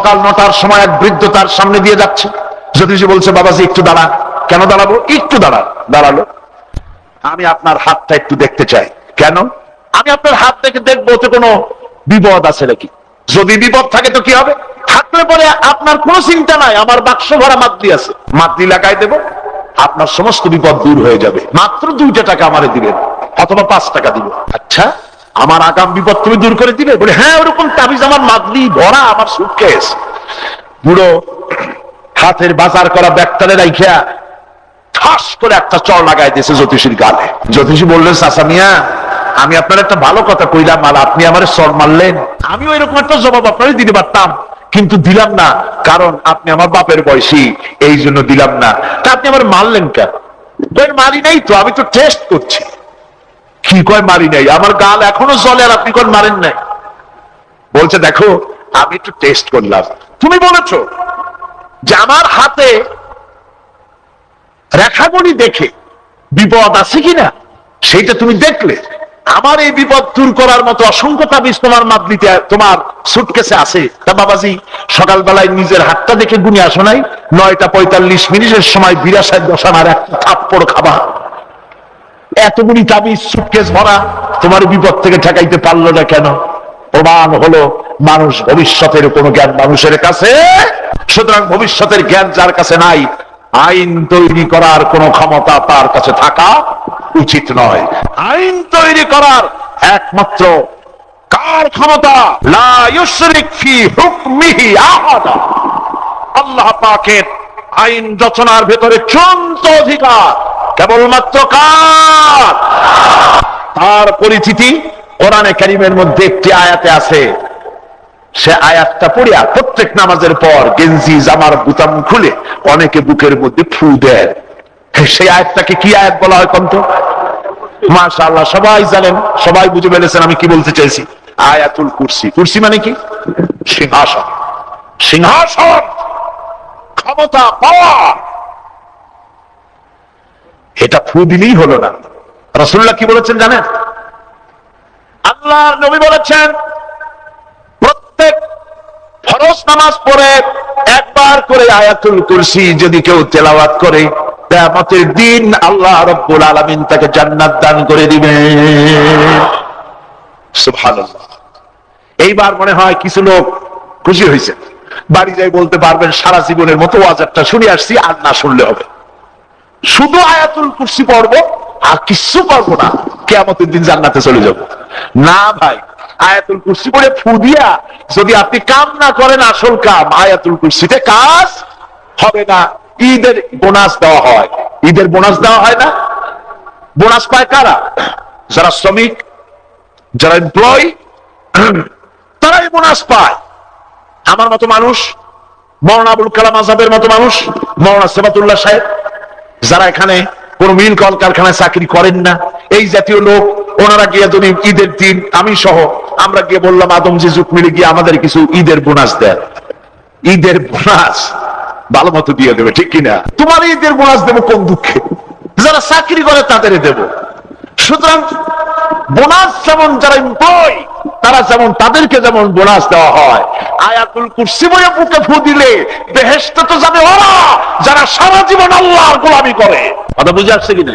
সকাল নটার সময় এক বৃদ্ধ তার সামনে দিয়ে যাচ্ছে। জ্যোতিষী বলছে, বাবাজি, একটু দাঁড়া। কেন দাঁড়াবো? একটু দাঁড়া। দাঁড়াল। আমি আপনার হাতটা একটু দেখতে চাই। কেন? আমি আপনার হাত দেখে দেখব তো কোনো বিপদ আছে নাকি। যদি বিপদ থাকে তো কি হবে? থাকলে পরে আপনার কোনো চিন্তা নাই, আমার বাক্স ভরা মাতলি আছে। মাতলি লাগাই দেব, আপনার সমস্ত বিপদ দূর হয়ে যাবে। মাত্র দুইটা টাকা আমার দিবেন, অথবা পাঁচ টাকা দিব। আচ্ছা আমার আগাম বিপদ তুমি দূর করে দিবে? বলে হ্যাঁ ওরকম তাবিজ আমার মাদলি ভরা, আমার সুটকেস। বুড়ো হাতের বাজার করা ব্যাগটারে রাইখা ঠাস করে একটা চর লাগাই দিয়েছে জ্যোতিষীর গালে। জ্যোতিষী বললেন আমি আপনার একটা ভালো কথা কইলাম, আর আপনি আমার চর মারলেন। আমিও এরকম একটা জবাব আপনারই দিতে পারতাম, কিন্তু দিলাম না, কারণ আপনি আমার বাপের বয়সী এই জন্য দিলাম না। তা আপনি আমার মারলেন কেন? মারি নাই তো, আমি তো টেস্ট করছি। কি কয় মারি নাই? আমার গাল এখনও জলে আর আপনি কোন মারেন নাই? বলছে, দেখো, আমি একটু টেস্ট করলাম। তুমি বলেছ যে আমার হাতে রেখাগুলি দেখে বিপদ আছে কিনা? সেইটা তুমি দেখলে। আমার এই বিপদ দূর করার মতো অসংখ্য তাবিজ তোমার মাদলিতে, তোমার সুটকেসে আছে। তা বাবাজি, সকালবেলায় নিজের হাতটা দেখে গুনে আসো নাই। নয়টা পঁয়তাল্লিশ মিনিটের সময় বিরাশায় বসানোর একটা থাপ্পড় খাবা এতগুলি তাবিজ সুটকেস ভরা, তোমার বিপদ থেকে ঠেকাইতে পারল না কেন? প্রমাণ হলো, মানুষ ভবিষ্যতের কোন জ্ঞান মানুষের কাছে, সুতরাং ভবিষ্যতের জ্ঞান যার কাছে নাই, আইন তৈরি করার কোন ক্ষমতা তার কাছে থাকা উচিত নয়। আইন তৈরি করার একমাত্র কার ক্ষমতা? আল্লাহ পাকের আইন রচনার ভেতরে চূড়ান্ত অধিকার। কেবলমাত্র কার? তার পরিচিতি কোরআনে কারিমের মধ্যে একটি আয়াতে আছে। সে আয়াতটা পড়িয়া প্রত্যেক নামাজের পর গেঞ্জি, জামার বুতাম খুলে অনেকে বুকের মধ্যে ফু দেয়। সেই আয়াতটাকে কি আয়াত বলা হয় কন্ত মাশাআল্লাহ, সবাই জানেন, সবাই বুঝে ফেলেছেন আমি কি বলতে চাইছি। আয়াতুল কুরসি। কুরসি মানে কি? সিংহাসন। সিংহাসন! ক্ষমতা পাওয়া এটা ফু দিলেই হলো না। রসুল্লাহ কি বলেছেন জানেন? আল্লাহর নবী বলেছেন, প্রত্যেক ফরজ নামাজ পড়ে একবার করে আয়াতুল কুরসি যদি কেউ তেলাওয়াত করে, কিয়ামতের দিন আল্লাহ রব্বুল আলামিন তাকে জান্নাত দান করে দিবে। এইবার মনে হয় কিছু লোক খুশি হয়েছে। বাড়ি যাই বলতে পারবেন, সারা জীবনের মতো ওয়াজারটা শুনে আসছি, আর না শুনলে হবে। শুধু আয়াতুল কুরসি পড়ব, আর কিছু পারব না, কেয়ামতের দিন জান্নাতে চলে যাব। না ভাই আয়াতুল কুরসি পড়ে ফু দিয়া যদি আপনি কাম না করেন, আসল কাম আয়াতুল কুরসিতে কাজ হবে না। ঈদের বোনাস দেওয়া হয়। ঈদের বোনাস দেওয়া হয় না। বোনাস পায় কারা? যারা শ্রমিক, যারা এমপ্লয় তারাই বোনাস পায়। আমার মতো মানুষ মৌলানা আবুল কালাম আজাদের মতো মানুষ মৌলানা সেবাতুল্লাহ সাহেব যারা এখানে কোন মিল কল কারখানায় চাকরি করেন না, এই জাতীয় লোক, ওনারা গিয়ে যদি ঈদের দিন, আমি সহ, আমরা গিয়ে বললাম, আদম জুট মিলে গিয়ে আমাদের কিছু ঈদের বোনাস দেন। ঈদের বোনাস ভালো মতো দিয়ে দেবে, ঠিক কিনা? তোমার ঈদের বোনাস দেবো কোন দুঃখে? যারা চাকরি করে তাদের দেব। সুতরাং বোনাস যেমন যারা এমপ্লয় তারা যেমন তাদেরকে যেমন বোনাস দেওয়া হয়। আয়াতুল কুরসি বইয়ে বুকে ফু দিলে বেহেস্তে তো যাবে ওরা যারা সারা জীবন আল্লাহর গোলামি করে। কথা বুঝে আসছে কিনা?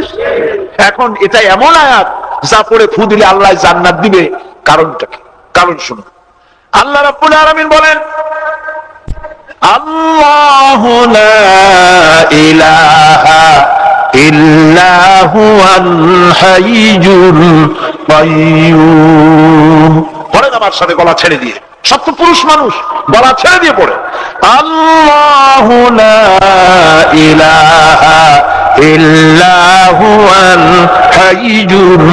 এখন এটা এমন আয়াত যা পড়ে ফু দিলে আল্লাহ জান্নাত দিবে। কারণটা কি? কারণ শুনো আল্লাহ রাব্বুল আলামিন বলেন, আল্লাহ ইলাহা ইল্লা হুয়াল হাইয়ুল কাইয়্যুম পড়েন আমার সাথে গলা ছেড়ে দিয়ে। সব তো পুরুষ মানুষ, গলা ছেড়ে দিয়ে পড়ে। আল্লাহ ইলাহা ইল্লা হুয়াল হাইয়ুল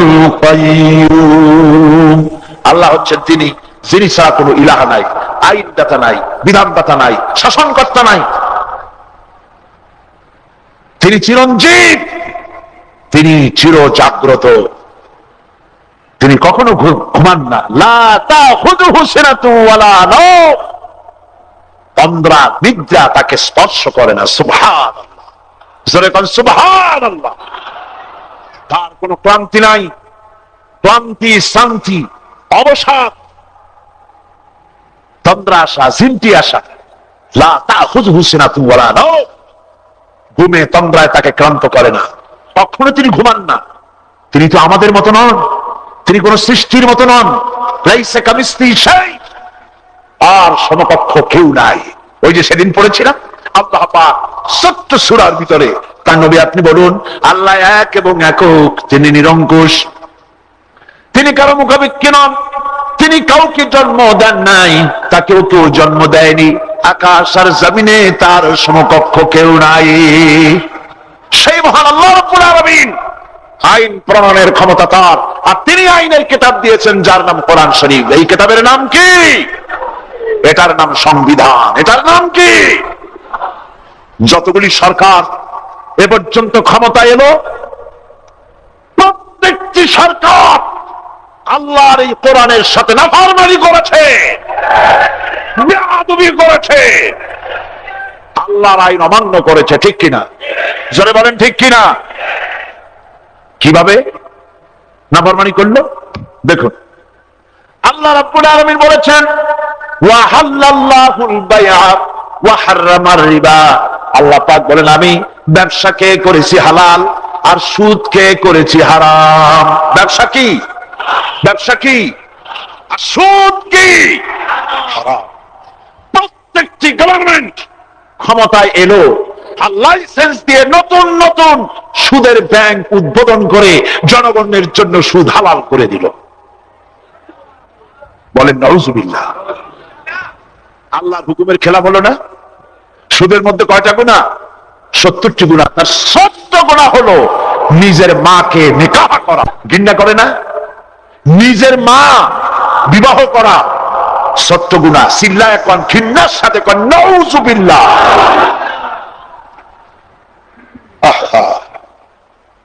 কাইয়্যুম আল্লাহ হচ্ছেন তিনি। যিনি ছাড়া কোনো ইলাহা নাই, আইনদাতা নাই, বিধানদাতা নাই, শাসনকর্তা নাই। তিনি চিরঞ্জীব, তিনি চির জাগ্রত তিনি কখনো ঘুমান না। লা তাখুযুহু সিনাতুন ওয়ালা নাওম তন্দ্রা নিদ্রা তাকে স্পর্শ করে না। জোরে কোন তার কোনো ক্লান্তি নাই। ক্লান্তি, শান্তি, অবসাদ। তন্দ্রা আসা চিন্তি আসা লা তাখুযুহু সিনাতুন ওয়ালা নাওম ঘুমে তন্দ্রায় তাকে ক্লান্ত করে না। কখনো তিনি ঘুমান না। তিনি তো আমাদের মতো নন। তিনি কোন সৃষ্টির মতো নন। আর সমকক্ষ কেউ নাই। ওই যে সেদিন পড়েছিলাম, আল্লাহ সত্য সুরার ভিতরে, তার নবী আপনি বলুন, আল্লাহ এক এবং একক, তিনি নিরঙ্কুশ। তিনি কারও মুখাপেক্ষী নন। তিনি কাউকে জন্ম দেন নাই। তাকেও কেউ জন্ম দেয়নি। আকাশ আর জমিনে তার সমকক্ষ কেউ নাই। সেই মহান আল্লাহ রব্বুল আলামিন আইন প্রণয়নের ক্ষমতা তার। আর তিনি আইনের কিতাব দিয়েছেন যার নাম কোরআন শরীফ। এই কিতাবের নাম কি? এটার নাম সংবিধান। এটার নাম কি? যতগুলি সরকার এ পর্যন্ত ক্ষমতা এলো, প্রত্যেকটি সরকার আল্লাহর এই কোরআনের সাথে নাফরমানি করেছে। করেছে। আল্লাহর আইন অমান্য করেছে, ঠিক কিনা? জোরে বলেন, ঠিক কিনা? কীভাবে? নাফরমানি করল? দেখুন। আল্লাহ রাব্বুল আলামিন বলেছেন, ওয়া হাল্লাল্লাহুল বাইআ ওয়া হাররামার রিবা। আল্লাহ পাক বলেন, আমি ব্যবসাকে করেছি হালাল আর সুদকে করেছি হারাম? ব্যবসা কি? ব্যবসা কি? সুদ কি? প্রত্যেকটি গভর্নমেন্ট ক্ষমতায় এলো আর লাইসেন্স দিয়ে নতুন নতুন সুদের ব্যাংক উদ্বোধন করে জনগণের জন্য সুদ হালাল করে দিল। বলেন নজুবিল্লাহ আল্লাহর হুকুমের খেলা হলো না? সুদের মধ্যে কয়টা গুণা সত্তরটি গুণা তার সত্য গুণা হলো নিজের মাকে নিকাহ করা। ঘৃণা করে না? নিজের মা বিবাহ করা সত্য গুণা সিল্লা এখন ঘৃণার সাথে।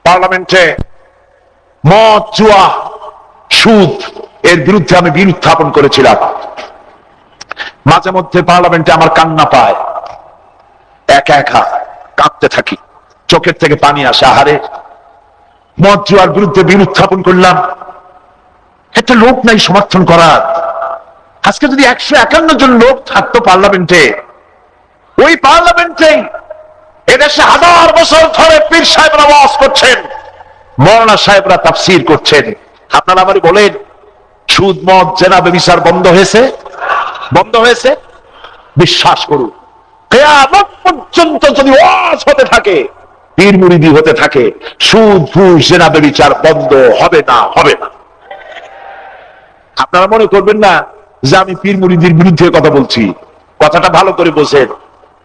পার্লামেন্টে মদ, জুয়া, সুদ, এর বিরুদ্ধে আমি বিল উত্থাপন করেছিলাম। মাঝে মধ্যে পার্লামেন্টে আমার কান্না পায়। একা একা কাঁদতে থাকি। চোখের থেকে পানি আসে। আহারে, মদ, জুয়ার বিরুদ্ধে বিল উত্থাপন করলাম। একটা লোক নাই সমর্থন করার। আজকে যদি একশো একান্ন জন লোক থাকতো পার্লামেন্টে, ওই পার্লামেন্টে এদেশে হাজার বছর ধরে পীর সাহেবরা ওয়াজ করছেন, মৌলানা সাহেবরা তাফসির করছেন। আপনারা আমারই বলেন, সুদ, মদ, জেনা, বেবিচার বন্ধ হয়েছে? বন্ধ হয়েছে? বিশ্বাস করুন পর্যন্ত যদি ওয়াজ হতে থাকে, পীর মুরিদি হতে থাকে, সুদ, ঘুষ, জেনা, বেবিচার বন্ধ হবে না হবে না। আপনারা মনে করবেন না যে আমি পীর মুরিদির বিরুদ্ধে কথা বলছি। কথাটা ভালো করে বোঝেন।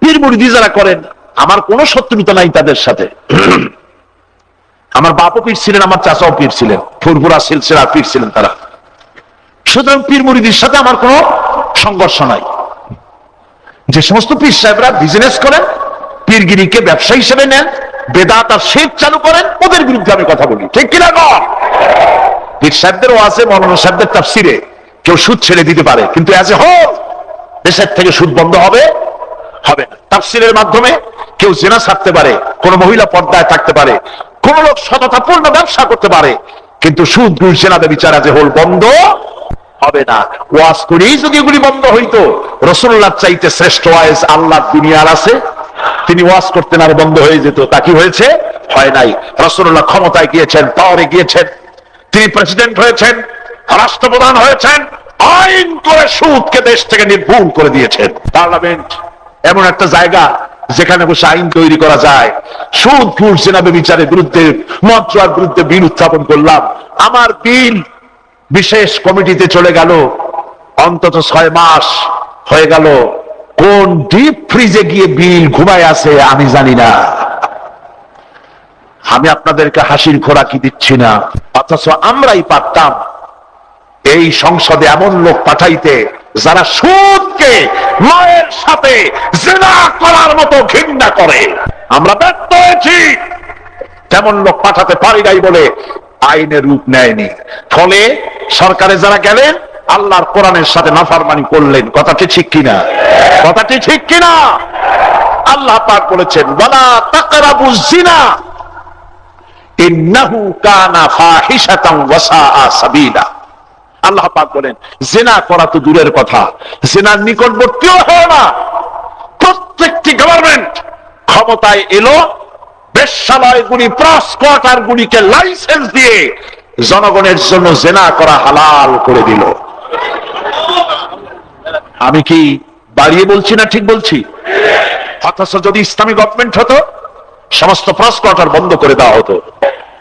পীর মুরিদি যারা করেন, আমার কোনো শত্রুতা নাই তাদের সাথে। আমার বাপও পীর ছিলেন, আমার চাচাও পীর ছিলেন। ফুরফুরা সিলসিলা পীর ছিলেন তারা। সুতরাং পীর মুরিদির সাথে আমার কোনো সংঘর্ষ নাই। যে সমস্ত পীর সাহেবরা বিজনেস করেন, পীরগিরিকে ব্যবসা হিসেবে নেন, বেদাত আর শেখ চালু করেন, ওদের বিরুদ্ধে আমি কথা বলি। ঠিক কিনা পীর সাহেবদেরও আছে মৌলানা সাহেবদের তাফসিরে কেউ সুদ ছেড়ে দিতে পারে, কিন্তু অ্যাজ এ হোল দেশের থেকে সুদ বন্ধ হবে হবে না। তাফসিরের মাধ্যমে কেউ জেনা ছাড়তে পারে, কোন মহিলা পর্দায় থাকতে পারে, কোন লোক সততাপূর্ণ ব্যবসা করতে পারে, কিন্তু সুদ ঘুষ জেনাবে বিচার আছে হোল বন্ধ হবে না। ওয়াজ করেই যদি এগুলি বন্ধ হইতো রসুল্লাহ চাইতে শ্রেষ্ঠ ওয়াইজ আল্লাহ দুনিয়ার আছে। তিনি ওয়াজ করতেন আর বন্ধ হয়ে যেত। তা কি হয়েছে? হয় নাই। রসুল্লাহ ক্ষমতায় গিয়েছেন, পাওয়ারে গিয়েছেন। তিনি প্রেসিডেন্ট হয়েছেন, রাষ্ট্রপ্রধান হয়েছেন, আইন করে সুদকে দেশ থেকে নির্ভুল করে দিয়েছেন। পার্লামেন্ট এমন একটা জায়গা যেখানে বসে আইন তৈরি করা যায়। সুদ, ঘুষ, জেনাবে বিচারের বিরুদ্ধে মন্ত্রার বিরুদ্ধে বিল উত্থাপন করলাম। আমার বিল বিশেষ কমিটিতে চলে গেল। অন্তত ছয় মাস হয়ে গেল। কোন ডিপ ফ্রিজে গিয়ে বিল ঘুমায় আছে আমি জানি না। আমি আপনাদেরকে হাসির খোরাকি দিচ্ছি না। অথচ আমরাই পারতাম। এই সংসদে এমন লোক পাঠাইতে যারা সুদকে, মায়ের সাথে জেনা করার মতো ঘৃণা করে। আমরা ব্যর্থ হয়েছি। তেমন লোক পাঠাতে পারি নাই বলে আইনের রূপ নেয়নি। ফলে সরকারে যারা গেলেন, আল্লাহর কোরআনের সাথে নাফারমানি করলেন। কথাটি ঠিক কিনা? কথাটি ঠিক কিনা? আল্লাহ পাক বলেছেন, ওয়ালা তাকরাবু জিনা। আল্লাহ পাক বলেন, জেনা করা তো দূরের কথা, জেনার নিকটবর্তীও হয় না। প্রত্যেকটি গভর্নমেন্ট ক্ষমতায় এলো প্রস লাইসেন্স দিয়ে জনগণের জন্য জেনা করা হালাল করে দিল। আমি কি বাড়িয়ে বলছি না ঠিক বলছি? অথচ যদি ইসলামী গভর্নমেন্ট হতো, সমস্ত প্রস কোয়ার্টার বন্ধ করে দেওয়া হতো।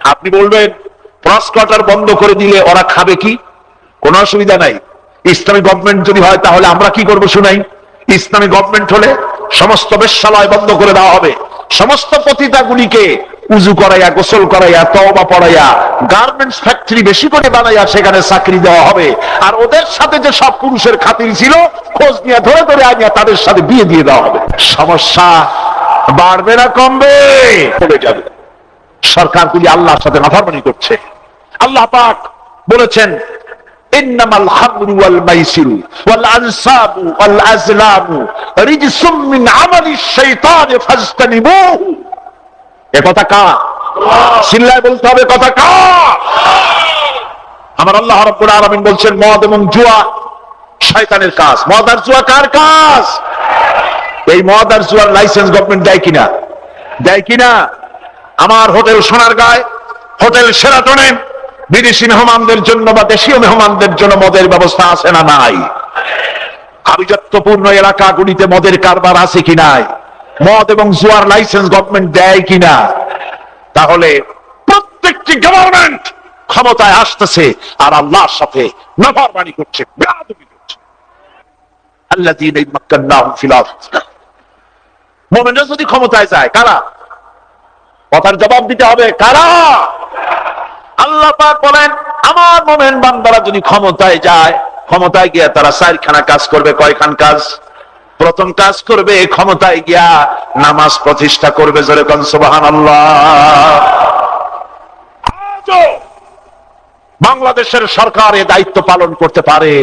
আপনি বলবেন প্রস কোয়ার্টার বন্ধ করে দিলে ওরা খাবে কি? কোনো অসুবিধা নাই। ইসলামী গভর্নমেন্ট যদি হয়, তাহলে আমরা কি করব শুনাই? ইসলামী গভর্নমেন্ট হলে সমস্ত বেশ্যালয় বন্ধ করে দেওয়া হবে। সমস্ত পতিতাগুলিকে উজু করাইয়া, গোসল করাইয়া, তওবা পড়াইয়া গার্মেন্টস ফ্যাক্টরি বেশি করে বানাইয়া সেখানে চাকরি দেওয়া হবে। আর ওদের সাথে যে সব পুরুষের খাতির ছিল, খোঁজ নিয়ে, ধরে ধরে আনিয়া তাদের সাথে বিয়ে দিয়ে দেওয়া হবে। সমস্যা বাড়বে না, কমবে। কমে যাবে। সরকারগুলি আল্লাহর সাথে নাফরমানি করছে। আল্লাহ পাক বলেছেন এ কথা বলতে হবে, কথা আমার আল্লাহ রাব্বুল বলছেন, মদ এবং জুয়া শয়তানের কাজ। মদ আর জুয়া কার কাজ? এই মদ আর জুয়ার লাইসেন্স গভর্নমেন্ট দেয় কিনা? দেয় কিনা? আমার হোটেল সোনার গায়, হোটেল সেরাটনে, বিদেশি মেহমানদের জন্য বা দেশীয় মেহমানদের জন্য মদের ব্যবস্থা আছে না নাই? আভিজাত্যপূর্ণ এলাকাগুলিতে মদের কারবার আছে কি নাই? মদ এবং জুয়ার লাইসেন্স গভর্নমেন্ট দেয় কিনা তাহলে প্রত্যেকটি গভর্নমেন্ট ক্ষমতায় আসতেছে আর আল্লাহর সাথে নাফরমানি করছে মুমিনরা যদি ক্ষমতায় যায়, কারা? কথার জবাব দিতে হবে, কারা? আল্লাহ পাক বলেন, আমার মোমেন বান্দারা যদি ক্ষমতায় যায়, ক্ষমতায় গিয়া তারা চারখানা কাজ করবে, কয়খান কাজ? প্রথম কাজ করবে ক্ষমতায় গিয়া নামাজ প্রতিষ্ঠা করবে সুবহানাল্লাহ। আজও বাংলাদেশের সরকার এ দায়িত্ব পালন করতে পারে,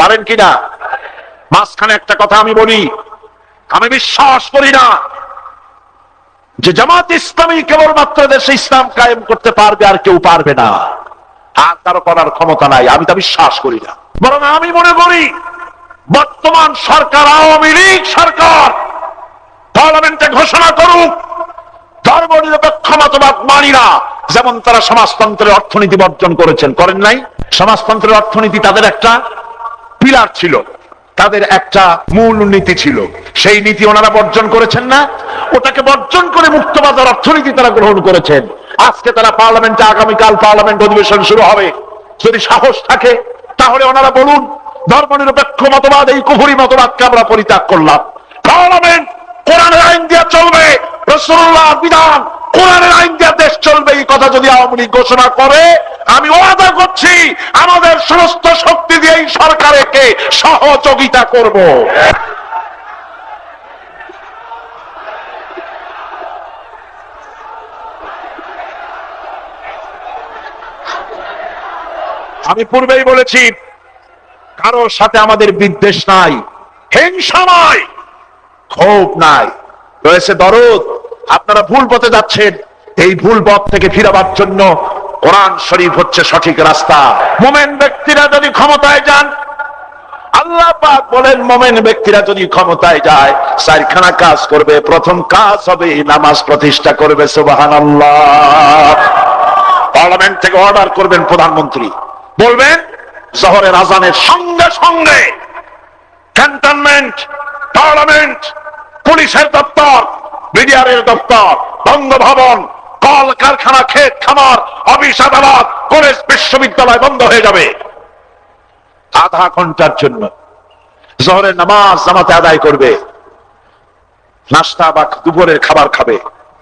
পারেন কিনা? মাঝখানে একটা কথা আমি বলি, আমি বিশ্বাস করি না যে জামাত ইসলামী কেবলমাত্র দেশে ইসলাম কায়েম করতে পারবে আর কেউ পারবে না। আর কারও করার ক্ষমতা নাই, আমি তা বিশ্বাস করি না। বরং আমি মনে করি, বর্তমান সরকার, আওয়ামী লীগ সরকার, পার্লামেন্টে ঘোষণা করুক ধর্ম নিরপেক্ষ মতবাদ মানি না, যেমন তারা সমাজতন্ত্রের অর্থনীতি বর্জন করেছেন। করেন নাই? সমাজতন্ত্রের অর্থনীতি তাদের একটা পিলার ছিল। তাদের একটা মূল নীতি ছিল। সেই নীতি ওনারা বর্জন করেছেন না? ওটাকে বর্জন করে মুক্তবাজার অর্থনীতি তারা গ্রহণ করেছেন। আজকে তারা পার্লামেন্টে, আগামীকাল পার্লামেন্ট অধিবেশন শুরু হবে। যদি সাহস থাকে, তাহলে ওনারা বলুন, ধর্মনিরপেক্ষ মতবাদ, এই কুহুরি মতবাদকে আমরা পরিত্যাগ করলাম। পার্লামেন্ট কোরআন আইন দিয়ে চলবে। রসুল্লাহ বিধান। কোরআনের আইন দিয়ে দেশ চলবে, এই কথা যদি আওয়ামী লীগ ঘোষণা করে, আমি ওয়াদা করছি, আমাদের সমস্ত শক্তি দিয়ে এই সরকারকে সহযোগিতা করব। আমি পূর্বেই বলেছি, কারোর সাথে আমাদের বিদ্বেষ নাই, হিংসা নাই, ক্ষোভ নাই। রয়েছে দরদ আপনারা ভুল পথে যাচ্ছেন। এই ভুল পথ থেকে ফিরাবার জন্য কোরআন শরীফ হচ্ছে সঠিক রাস্তা। মোমেন ব্যক্তিরা যদি ক্ষমতায় যান, আল্লাহ পাক বলেন, মোমেন ব্যক্তিরা যদি ক্ষমতায় যায়, চারখানা কাজ করবে। প্রথম কাজ হবে নামাজ প্রতিষ্ঠা করবে সুবাহান পার্লামেন্ট থেকে অর্ডার করবেন প্রধানমন্ত্রী। বলবেন শহরের আজানের সঙ্গে সঙ্গে ক্যান্টনমেন্ট পার্লামেন্ট, পুলিশের দপ্তর বিডিআরের দপ্তর, বঙ্গভবন কল কারখানা ক্ষেত খামার অফিস আদালত কলেজ, বিশ্ববিদ্যালয় বন্ধ হয়ে যাবে। আধা ঘণ্টার জন্য জহরের নামাজ জামাতে আদায় করবে। নাস্তা বা দুপুরের খাবার খাবে।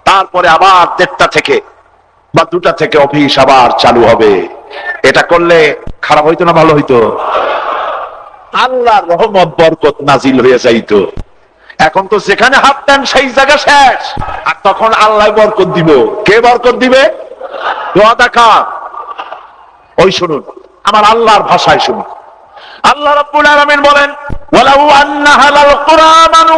তারপরে আবার দেড়টা থেকে বা দুটা থেকে অফিস আবার চালু হবে। এটা করলে খারাপ হইতো না, ভালো হইতো? আল্লাহর রহমত, বরকত নাজিল হয়ে যাইতো। এখন তো যেখানে হাত দেন, সেই জায়গা শেষ। আর তখন আল্লাহ বরকত দিব। কে বরকত দিবে? ওই শুনুন, আমার আল্লাহর ভাষায় শুনুন। আল্লাহ রাব্বুল আলামিন বলেন, ওয়ালাউ আন্না হালাল কুরআমানু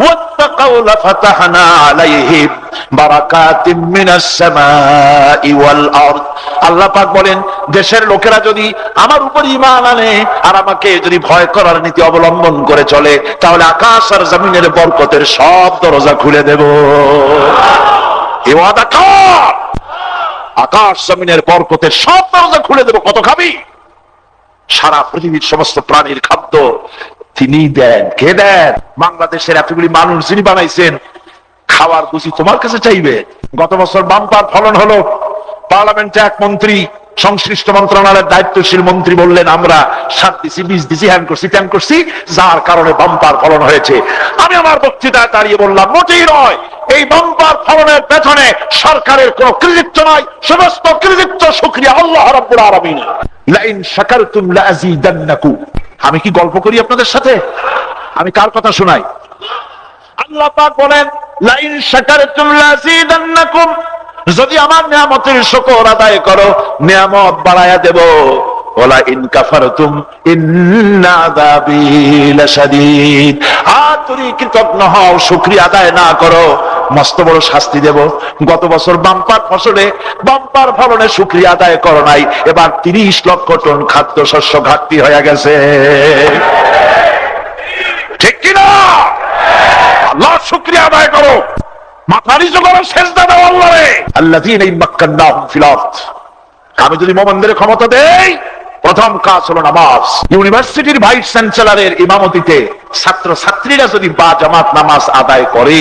ওয়াত্তাক اتقوا لفتحنا عليهم بركات من السماء والارض আল্লাহ পাক বলেন দেশের লোকেরা যদি আমার উপর ঈমান আনে আর আমাকে যদি ভয় করার নীতি অবলম্বন করে চলে তাহলে আকাশ আর জমিনের বরকতের সব দরজা খুলে দেব এ ওয়াদা কার আকাশ জমিনের বরকতের সব দরজা খুলে দেব কত খাবি সারা পৃথিবীর সমস্ত প্রাণীর খাদ্য তিনি দেন। কে দেন? বাংলাদেশের এতগুলি মানুষ যিনি বানাইছেন, খাওয়ার বুঝি তোমার কাছে চাইবে? গত বছর বাম্পার ফলন হলো পার্লামেন্টে এক মন্ত্রী, সংশ্লিষ্ট মন্ত্রণালয়ের দায়িত্বশীল মন্ত্রী বললেন, আমরা সাত দিছি, বিশ দিছি, হ্যান করছি, ত্যান করছি, যার কারণে বাম্পার ফলন হয়েছে। আমি আমার বক্তৃতায় দাঁড়িয়ে বললাম, মোটেই নয়। এই বাম্পার ফলনের পেছনে সরকারের কোন কৃতিত্ব নয় সমস্ত কৃতিত্ব শুক্রিয়া আল্লাহ রাব্বুল আলামিন। লাইন শাকারতুম লাযিদান্নাকুম আমি কি গল্প করি আপনাদের সাথে? আমি কার কথা শোনাই? আল্লাহ পাক বলেন, লাইন যদি আমার নিয়ামতের শুকর আদায় করো, নিয়ামত বাড়ায়া দেব। ওলা ইন কাফারতুম ইন্না আযাবি লাশাদীদ। আর তুমি কৃতজ্ঞ হও, শুকরিয়া আদায় না করো। মস্ত বড় শাস্তি দেব। গত বছর বাম্পার ফসলে বাম্পার ফলনে শুকরিয়া আদায় করো নাই। এবার তিরিশ লক্ষ টন খাদ্য শস্য ঘাটতি হয়ে গেছে। ঠিক কিনা? আল্লাহ শুক্রিয়া আদায় করো। মাথা নিচু করো শেষ দাদা আল্লাহরে। আল্লাহ আমি যদি মোমেনদের ক্ষমতা দেই প্রথম কাজ হলো নামাজ। ইউনিভার্সিটির ভাইস চ্যান্সেলরের ইমামতিতে ছাত্র ছাত্রীরা যদি বা জামাত নামাজ আদায় করে,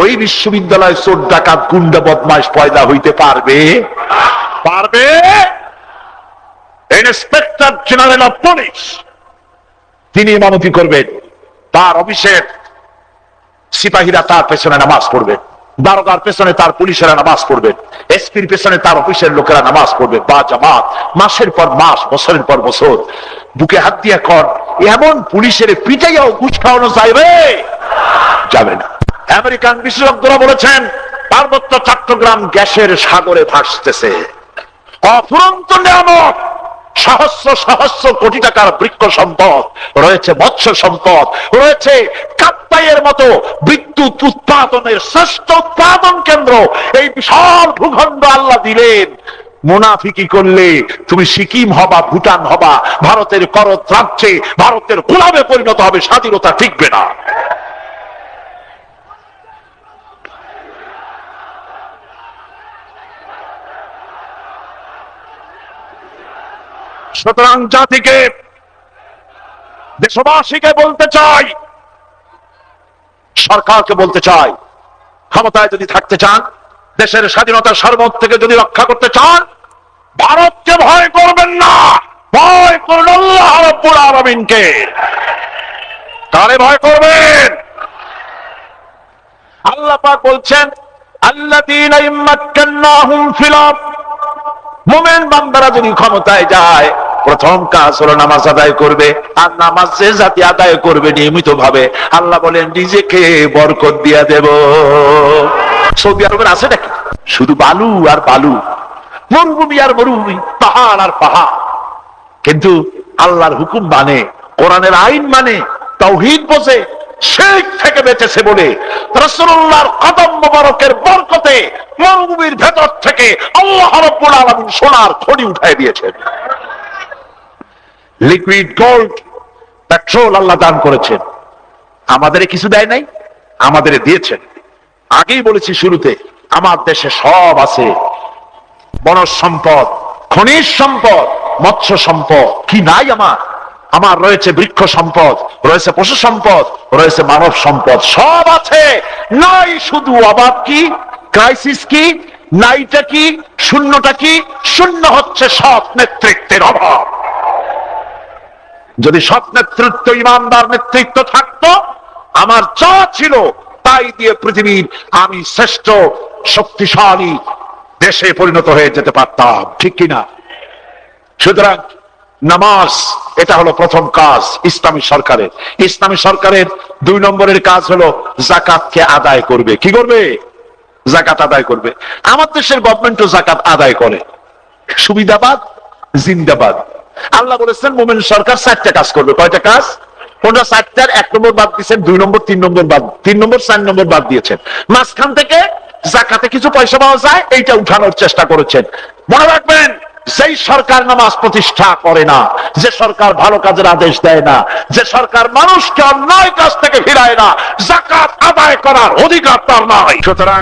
ওই বিশ্ববিদ্যালয় চোর ডাকাত গুন্ডা বদমাস পয়দা হইতে পারবে? পারবে? ইন্সপেক্টর জেনারেল অফ পুলিশ, তিনি ইমামতি করবেন। তার অফিসের সিপাহীরা তার পেছনে নামাজ পড়বে। দারোগার পেছনে তার পুলিশেরা নামাজ পড়বে, এসপির পেছনে তার অফিসের লোকেরা নামাজ পড়বে, বা জামাত, মাসের পর মাস, বছরের পর বছর। বুকে হাত দিয়ে কর, এমন পুলিশের পিটাইয়াও ঘুষ খাওয়ানো যাবে যাবে না। আমেরিকান বিশেষজ্ঞরা বলেছেন, পার্বত্য চট্টগ্রাম গ্যাসের সাগরে ভাসতেছে। অফুরন্ত নিয়ামক সহস্র সহস্র কোটি টাকার বৃক্ষ সম্পদ রয়েছে মৎস্য সম্পদ, রয়েছে কাপ্তাইয়ের মতো বিদ্যুৎ উৎপাদনের শ্রেষ্ঠ উৎপাদন কেন্দ্র। এই বিশাল ভূখণ্ড আল্লাহ দিলেন। মুনাফিকি করলে তুমি সিকিম হবা, ভুটান হবা, ভারতের করত রাজ্যে ভারতের গোলামে পরিণত হবে, স্বাধীনতা টিকবে না। সুতরাং জাতিকে, দেশবাসীকে বলতে চাই, সরকারকে বলতে চাই, ক্ষমতায় যদি থাকতে চান, দেশের স্বাধীনতা সর্বত থেকে যদি রক্ষা করতে চান, ভারতকে ভয় করবেন না। ভয় করুন আল্লাহ ভয় করবেন? আল্লাহ পাক বলছেন ফিল মোমেন বান্দারা যদি ক্ষমতায় যায় প্রথম কাজ হলো নামাজ আদায় করবে। আর নামাজ যে জাতি আদায় করবে নিয়মিত ভাবে আল্লাহ বলেন, নিজেকে বরকত দিয়া দেব। সৌদি আরবের আছে নাকি? শুধু বালু আর বালু। মরুভূমি আর মরুভূমি, পাহাড় আর পাহাড়। কিন্তু আল্লাহর হুকুম মানে কোরআনের আইন মানে তৌহিদ বোঝে, শেখ থেকে বেঁচেছে বলে। রসুল্লাহর কদম মোবারকের বরকতে মরুভূমির ভেতর থেকে আল্লাহ রব্বুল আলামিন সোনার খড়ি উঠায় দিয়েছেন। লিকুইড গোল্ড পেট্রোল আল্লাহ দান করেছেন। আমাদের কিছু দেয় নাই আমাদের দিয়েছেন। আগেই বলেছি শুরুতে, আমার দেশে সব আছে। বনজ সম্পদ, খনিজ সম্পদ, মৎস্য সম্পদ, কি নাই আমার? আমার রয়েছে বৃক্ষ সম্পদ, রয়েছে পশু সম্পদ, রয়েছে মানব সম্পদ, সব আছে। নাই শুধু অভাব কি? ক্রাইসিস কি? নাইটা কি? শূন্যটা কি? শূন্য হচ্ছে সৎ নেতৃত্বের অভাব। যদি সৎ নেতৃত্ব ইমানদার নেতৃত্ব থাকতো, আমার যা ছিল তাই দিয়ে পৃথিবীর আমি শ্রেষ্ঠ শক্তিশালী দেশে পরিণত হয়ে যেতে পারতাম, ঠিক কিনা? সুতরাং নামাজ, এটা হলো প্রথম কাজ ইসলামী সরকারের। ইসলামী সরকারের দুই নম্বরের কাজ হলো জাকাতকে আদায় করবে। কি করবে? জাকাত আদায় করবে। আমার দেশের গভর্নমেন্টও জাকাত আদায় করে। সুবিধাবাদ, জিন্দাবাদ। আল্লাহ বলেছেন, মোমেন সরকার চারটা কাজ করবে। কয়টা কাজ? ওনারা চারটার এক নম্বর বাদ দিয়েছেন, দুই নম্বর, তিন নম্বর বাদ, তিন নম্বর, চার নম্বর বাদ দিয়েছেন। মাঝখান থেকে জাকাতে কিছু পয়সা পাওয়া যায়, এইটা উঠানোর চেষ্টা করেছেন। মনে রাখবেন, যেই সরকার নামাজ প্রতিষ্ঠা করে না, যে সরকার ভালো কাজের আদেশ দেয় না, যে সরকার মানুষকে অন্যায় কাজ থেকে ফিরায় না, জাকাত আদায় করার অধিকার তার নাই। সুতরাং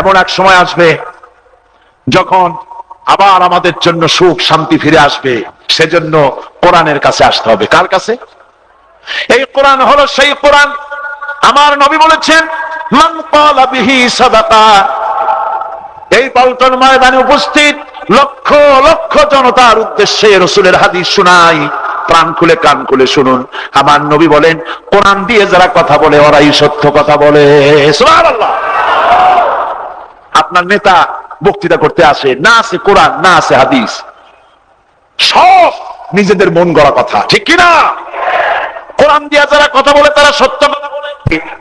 এমন এক সময় আসবে, যখন আবার আমাদের জন্য সুখ, শান্তি ফিরে আসবে। সেজন্য কোরআনের কাছে আসতে হবে। কার কাছে? এই কোরআন হলো সেই কোরআন। আমার নবী বলেছেন এই পল্টন ময়দানে উপস্থিত লক্ষ লক্ষ জনতার উদ্দেশ্যে রসুলের হাদিস শোনাই। প্রাণ খুলে কান খুলে শুনুন। আমার নবী বলেন, কোরআন দিয়ে যারা কথা বলে, ওরাই সত্য কথা বলে। আপনার নেতা বক্তৃতা করতে আসে, না আছে কোরআন, না আছে হাদিস। সব নিজেদের মন গড়া কথা, ঠিক কিনা? কোরআন দিয়ে যারা কথা বলে, তারা সত্য কথা বলে।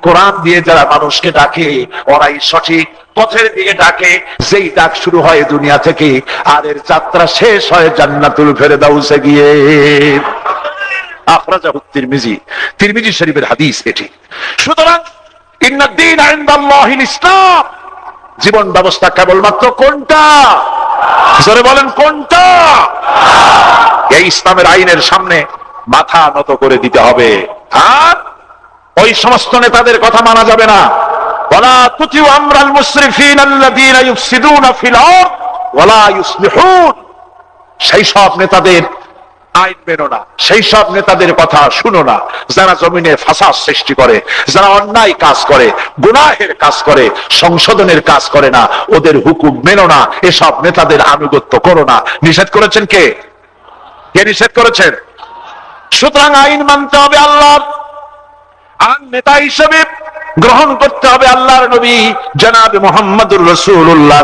কোরআন দিয়ে যারা মানুষকে ডাকে, ওরাই সঠিক পথের দিকে ডাকে। যেই ডাক শুরু হয় দুনিয়া থেকে, আর এর যাত্রা শেষ হয় জান্নাতুল ফেরদাউসে গিয়ে। আখরাজাহু তিরমিজি তিরমিজি শরীফের হাদিস এটি। সুতরাং, ইন্নাদ্দিন ইনদাল্লাহিল ইসলাম, জীবন ব্যবস্থা কেবলমাত্র কোনটা? জোরে বলেন, কোনটা? এই ইসলামের আইনের সামনে মাথা নত করে দিতে হবে। আর ওই সমস্ত নেতাদের কথা মানা যাবে না। সেই সব নেতাদের আইন মেনো না। সেই সব নেতাদের কথা শুনো না। যারা জমিনে ফাসাদ সৃষ্টি করে, যারা অন্যায় কাজ করে, গুনাহের কাজ করে, সংশোধনের কাজ করে না, ওদের হুকুম মেনো না। এসব নেতাদের আনুগত্য করো না। নিষেধ করেছেন কে? কে নিষেধ করেছেন? সুতরাং আইন মানতে হবে আল্লাহ। আর নেতা হিসেবে গ্রহণ করতে হবে আল্লাহর নবী জনাব মোহাম্মদুর রসুল্লাহ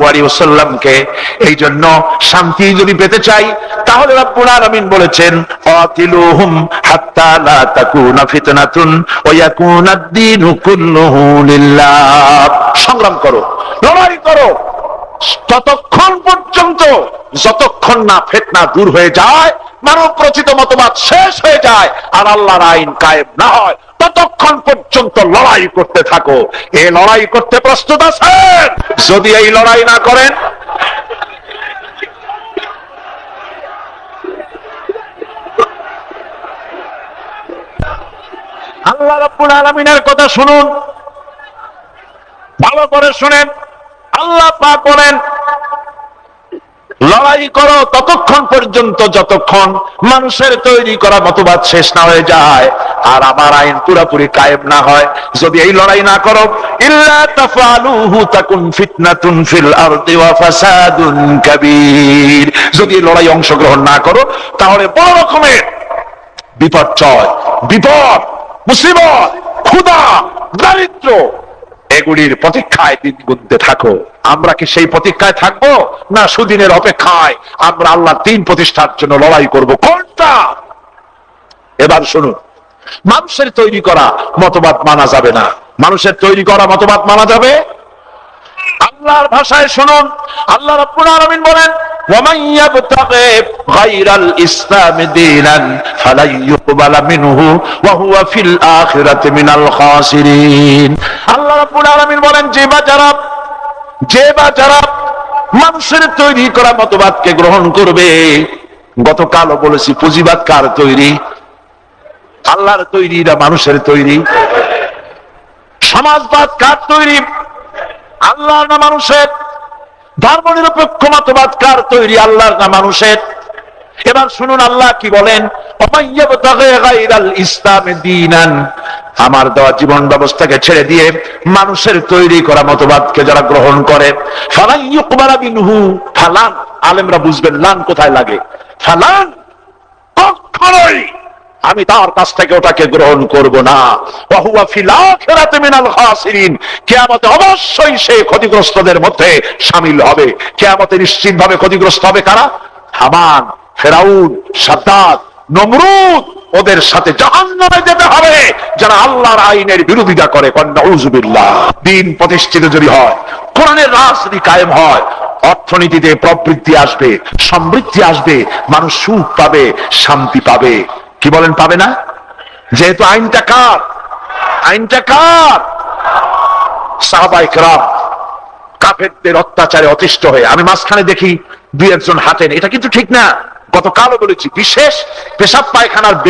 ওয়াসাল্লামকে। এই জন্য শান্তি যদি পেতে চাই, তাহলে রব্বুল বলেছেন সংগ্রাম করো, লড়াই করো। ততক্ষণ পর্যন্ত যতক্ষণ না ফেতনা দূর হয়ে যায় মানব রচিত মতবাদ শেষ হয়ে যায়, আর আল্লাহর আইন কায়েম না হয়। ততক্ষণ পর্যন্ত লড়াই করতে থাকো এই লড়াই করতে প্রস্তুত আছেন? যদি এই লড়াই না করেন, আল্লাহ রাব্বুল আলামিনের কথা শুনুন, ভালো করে শুনেন, আল্লাহ পাক বলেন, লড়াই করো ততক্ষণ পর্যন্ত যতক্ষণ মানুষের তৈরি করা মতবাদ শেষ না হয়ে যায়। আর আমার আইন পুরোপুরি কায়েম না হয়, যদি এই লড়াই না করো যদি এই লড়াই অংশগ্রহণ না করো, তাহলে বড় রকমের বিপর্যয় বিপদ, মুসিবত, ক্ষুধা দারিদ্র এগুলির প্রতীক্ষায় দিন গুনতে থাকো। আমরা কি সেই প্রতীক্ষায় থাকব? না সুদিনের অপেক্ষায় আমরা আল্লাহ তিন প্রতিষ্ঠার জন্য লড়াই করব। কোনটা? এবার শুনুন। মানুষের তৈরি করা মতবাদ মানা যাবে না মানুষের তৈরি করা মতবাদ মানা যাবে আল্লাহর ভাষায় শুনুন আল্লাহ রাব্বুল আলামিন বলেন ومن يبتغي غير الاسلام دينا فلن يقبل منه وهو في الاخره من الخاسرين আল্লাহ রাব্বুল আলামিন বলেন যে বা যারা যে বা যারা মানুষের তৈরি করা মতবাদকে গ্রহণ করবে গতকালও বলেছি পুঁজিবাদ কার তৈরি আল্লাহর তৈরি না মানুষের তৈরি? সমাজবাদ কার তৈরি? আল্লাহর না মানুষের? ধর্ম নিরপেক্ষ মতবাদ কার তৈরি? আল্লাহর না মানুষের? এবার শুনুন আল্লাহ কি বলেন আমার দেওয়া জীবন ব্যবস্থাকে ছেড়ে দিয়ে মানুষের তৈরি করা মতবাদকে যারা গ্রহণ করে, ফালান কোথায় লাগে? ফালান কখনোই আমি তার কাছ থেকে ওটাকে গ্রহণ করব না। অবশ্যই সে ক্ষতিগ্রস্তদের মধ্যে শামিল হবে। কিয়ামতে নিশ্চিতভাবে ক্ষতিগ্রস্ত হবে কারা? হামান, ফেরাউন সাদ্দাত নমরুদ। ওদের সাথে জাহান্নামে যেতে হবে। যারা আল্লাহর আইনের বিরোধিতা করে কন্যাউজুবিল্লাহ দিন প্রতিষ্ঠিত যদি হয়, কোরআনের রাজনীতি কায়েম হয়, অর্থনীতিতে প্রবৃদ্ধি আসবে, সমৃদ্ধি আসবে, মানুষ সুখ পাবে, শান্তি পাবে। কি বলেন, পাবে না? যেহেতু আইনটা কার? আইনটা কার? সাহাবাই রাম কাফেরদের অত্যাচারে অতিষ্ঠ হয়ে, আমি মাঝখানে দেখি দুই একজন হাতেন এটা কিন্তু ঠিক না। গতকালও বলেছি, বিশেষ পেশাব পায়খানার